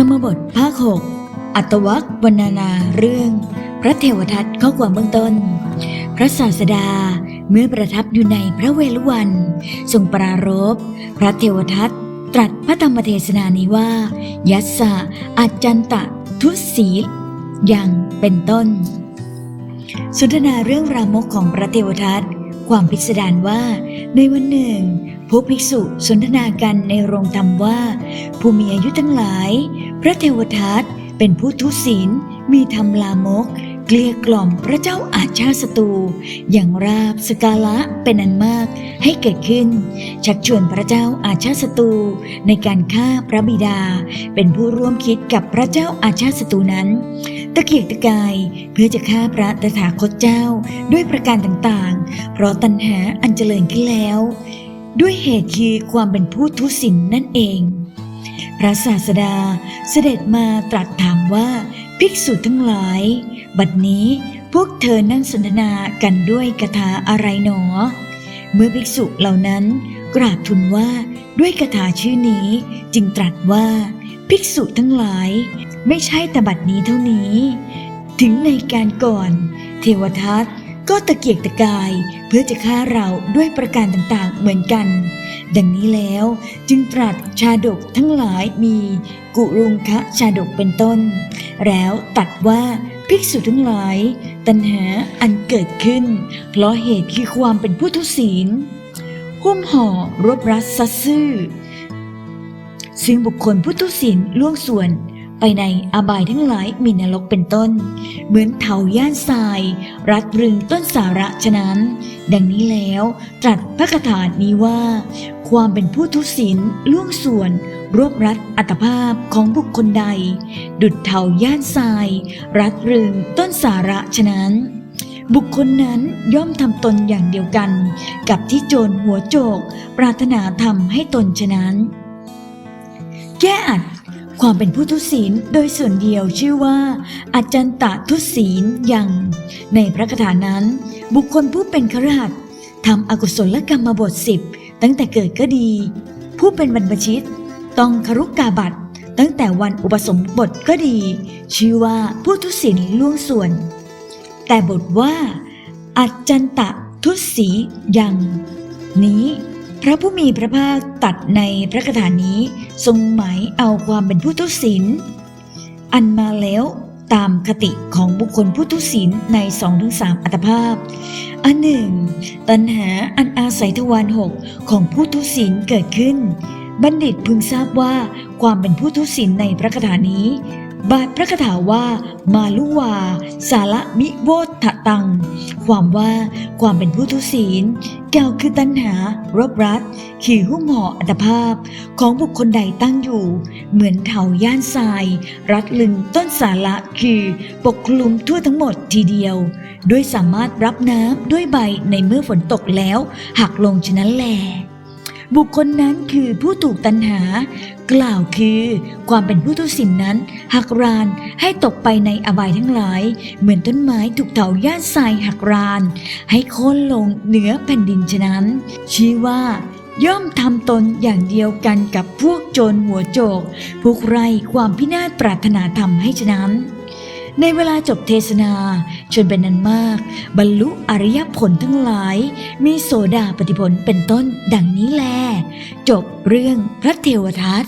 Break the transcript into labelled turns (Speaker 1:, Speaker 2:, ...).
Speaker 1: ธรรมบทภาคหกอัตวักวรรณนาเรื่อง พระเทวทัตข้อความเบื้องต้น พระศาสดาเมื่อประทับอยู่ในพระเวฬุวันทรงปรารภพระเทวทัตตรัสพระธรรมเทศนานี้ว่า ยัสสะอาจันตะทุศียังเป็นต้น สนทนาเรื่องรามกของพระเทวทัต ความพิสดารว่า ในวันหนึ่งพวกภิกษุสนทนากันในโรงธรรมว่า ผู้มีอายุทั้งหลาย พระเทวทัตเป็นผู้ทุศีลมีธรรมลามก เกลี้ยกล่อมพระเจ้าอาชาติศัตรูอย่างราบสกาละเป็นอันมากให้เกิดขึ้น ชักชวนพระเจ้าอาชาติศัตรูในการฆ่าพระบิดา เป็นผู้ร่วมคิดกับพระเจ้าอาชาติศัตรูนั้น ตะเกียกตะกายเพื่อจะฆ่าพระตถาคตเจ้าด้วยประการต่างๆ เพราะตัณหาอันเจริญขึ้นแล้ว ด้วยเหตุคือความเป็นผู้ทุศิลนั่นเอง พระศาสดาเสด็จมาตรัสถามว่าภิกษุทั้งหลาย บัดนี้พวกเธอนั่งสนทนากันด้วยคาถาอะไรหนอ เมื่อภิกษุเหล่านั้นกราบทูลว่าด้วยคาถาชื่อนี้จึงตรัสว่า ภิกษุทั้งหลาย ไม่ใช่แต่บัดนี้เท่านี้ ถึงในการก่อน เทวทัตก็ตะเกียกตะกายเพื่อจะฆ่าเราด้วยประการต่างๆเหมือนกัน ดังนี้แล้วจึงตรัสชาดกทั้งหลายมี กุรุงคะชาดกเป็นต้น แล้วตัดว่า ภิกษุทั้งหลาย ตัณหาอันเกิดขึ้น เพราะเหตุคือความเป็นผู้ทุศีล หุ้มห่อรบรัดซัดซื่อ ซึ่งบุคคลผู้ทุศีลล่วงส่วนไปในอบายทั้งหลายมีนรกเป็นต้น เหมือนเถาย่านทราย รัดรึงต้นสาระฉะนั้น ดังนี้แล้วตรัสพระคาถานี้ว่า ความเป็นผู้ทุศีลล่วงส่วน รวบรัดอัตภาพของบุคคลใด ดุดเถาย่านทราย รัดรึงต้นสาระฉะนั้น บุคคลนั้นย่อมทำตนอย่างเดียวกัน กับที่โจรหัวโจก ปรารถนาทำให้ตนฉะนั้น แก้อัดความเป็นผู้ทุศีลโดยส่วนเดียวชื่อว่า อาจันตะทุศีลยัง ในพระคาถานั้น บุคคลผู้เป็นครหัสทำอกุศลกรรมบทสิบตั้งแต่เกิดก็ดี ผู้เป็นบรรพชิต ต้องคารุกาบัตตั้งแต่วันอุปสมบทก็ดี ชื่อว่าผู้ทุศีลล่วงส่วน แต่บทว่าอาจันตะทุศียัง นี้ พระผู้มีพระภาคตัดในพระคาถานี้ทรงหมายเอาความเป็นผู้ทุศีลอันมาแล้วตามคติของบุคคลผู้ทุศีลในสองถึงสามอัตภาพ อันหนึ่ง ตัณหาอันอาศัยทวารหกของผู้ทุศีลเกิดขึ้น บัณฑิตพึงทราบว่าความเป็นผู้ทุศีลในพระคาถานี้ บาทพระคาถาว่า มาลุวา สาระมิโวทะตัง ความว่าความเป็นผู้ทุศีลกล่าวคือตัณหารบรัดขี่หุ้มห่ออัตภาพ ของบุคคลใดตั้งอยู่ เหมือนเถาย่านทราย รัดลึงต้นสาระคือปกคลุมทั่วทั้งหมดทีเดียว ด้วยสามารถรับน้ำด้วยใบในเมื่อฝนตกแล้ว หักลงฉะนั้นแล บุคคลนั้นคือผู้ถูกตัณหา กล่าวคือความเป็นผู้ทุศิลนั้น หักรานให้ตกไปในอบายทั้งหลาย เหมือนต้นไม้ถูกเถาย่าทรายหักราน ให้โค่นลงเหนือแผ่นดินฉะนั้น ชี้ว่าย่อมทำตนอย่างเดียวกันกับพวกโจรหัวโจก พวกไรความพินาศปรารถนาทำให้ฉะนั้น ในเวลาจบเทศนาชนเป็นนันมาก บรรลุอริยผลทั้งหลาย มีโสดาปฏิผลเป็นต้นดังนี้แล จบเรื่องพระเทวทัต